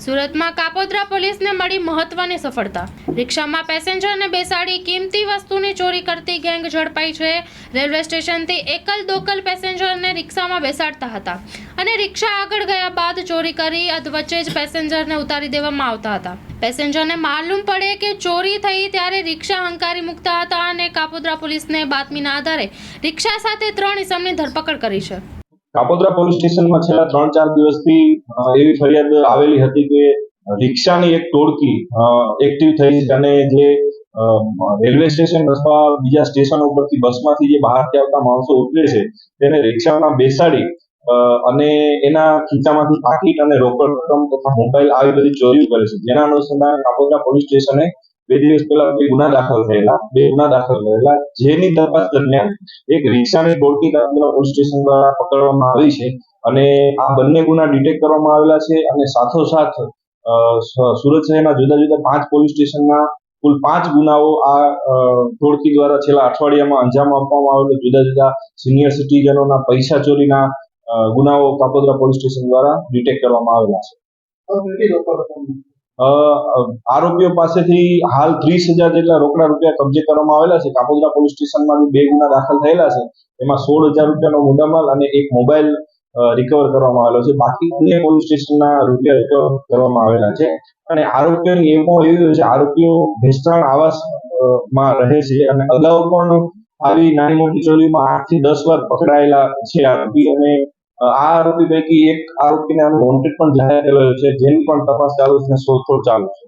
સુરતમાં કાપોદ્રા પોલીસને મળી મહત્વની સફળતા. રિક્ષામાં પેસેન્જરને બેસાડી કિંમતી વસ્તુની ચોરી કરતી ગેંગ ઝડપાઈ છે. રેલવે સ્ટેશનથી એકલ દોકલ પેસેન્જરને રિક્ષામાં બેસાડતા હતા અને રિક્ષા આગળ ગયા બાદ ચોરી કરી અધવચ્ચે જ પેસેન્જરને ઉતારી દેવામાં આવતા હતા. પેસેન્જરને માલુમ પડે કે ચોરી થઈ ત્યારે રિક્ષા હંકારી મૂકતા હતા અને કાપોદ્રા પોલીસને બાતમીના આધારે રિક્ષા સાથે ત્રણ ઇસમની ધરપકડ કરી છે. કાપોદ્રા પોલીસ સ્ટેશનમાં છેલ્લા ત્રણ ચાર દિવસથી એવી ફરિયાદ આવેલી હતી કે રિક્ષાની એક ટોળકી એક્ટિવ થઈ અને જે રેલવે સ્ટેશન અથવા બીજા સ્ટેશન ઉપરથી બસમાંથી જે બહારથી આવતા માણસો ઉતરે છે, તેને રિક્ષામાં બેસાડી અને એના ખીચામાંથી પાકીટ અને રોકડ રકમ તથા મોબાઈલ આવી બધી ચોરી કરે છે. જેના અનુસંધાને કાપોદ્રા પોલીસ સ્ટેશને બે દિવસ પહેલા બે ગુના દાખલ થયેલા, બે ગુના દાખલ થયેલા, જેની તપાસ દરમિયાન એક રિક્ષાની ટોળકી કાંતિના પોલીસ સ્ટેશન દ્વારા પકડવામાં આવી છે અને આ બંને ગુના ડિટેક્ટ કરવામાં આવેલા છે અને સાથોસાથ સુરત શહેરના જુદા જુદા પાંચ પોલીસ સ્ટેશનના કુલ પાંચ ગુનાઓ આ ટોળકી દ્વારા છેલ્લા અઠવાડિયામાં અંજામ આપવામાં આવેલો જુદા જુદા સિનિયર સિટીઝનોના પૈસા ચોરીના ગુનાઓ કાપોદ્રા પોલીસ સ્ટેશન દ્વારા ડિટેક્ટ કરવામાં આવેલા છે. આરોપીઓ પાસેથી હાલ ત્રીસ હજાર જેટલા રોકડા રૂપિયા કબજે કરવામાં આવેલા છે. કાપોદરા પોલીસ સ્ટેશનમાં બી ગુના દાખલ થયેલા છે. એમાં સોળ હજાર રૂપિયાનો મુદ્દામાલ અને એક મોબાઈલ રિકવર કરવામાં આવેલો છે. બાકી અન્ય પોલીસ સ્ટેશનના રૂપિયા રિકવર કરવામાં આવેલા છે. અને આરોપીઓની એમો એવી છે, આરોપીઓ ભેસ્તાણ આવાસમાં રહે છે અને અગાઉ પણ આવી નાની મોટી ચોરીમાં આઠથી દસ વાર પકડાયેલા છે આરોપી અને આ આરોપી પૈકી એક આરોપીને વોન્ટેડ પણ જાહેર કરેલો છે, જેની પણ તપાસ ચાલુ છે શોધખોળ ચાલુ છે.